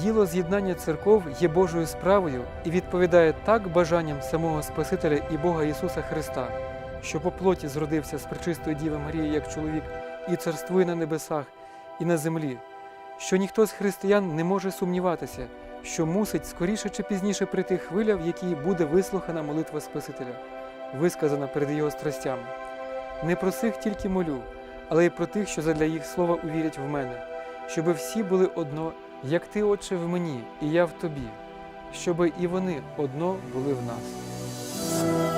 Діло з'єднання церков є Божою справою і відповідає так бажанням самого Спасителя і Бога Ісуса Христа, що по плоті зродився з пречистої Діви Марії як чоловік і царствує на небесах і на землі, що ніхто з християн не може сумніватися, що мусить скоріше чи пізніше прийти хвиля, в якій буде вислухана молитва Спасителя, висказана перед його страстями. Не про цих тільки молю, але й про тих, що задля їх слова увірять в мене, щоби всі були одно, як ти, Отче, в мені, і я в тобі, щоби і вони одно були в нас.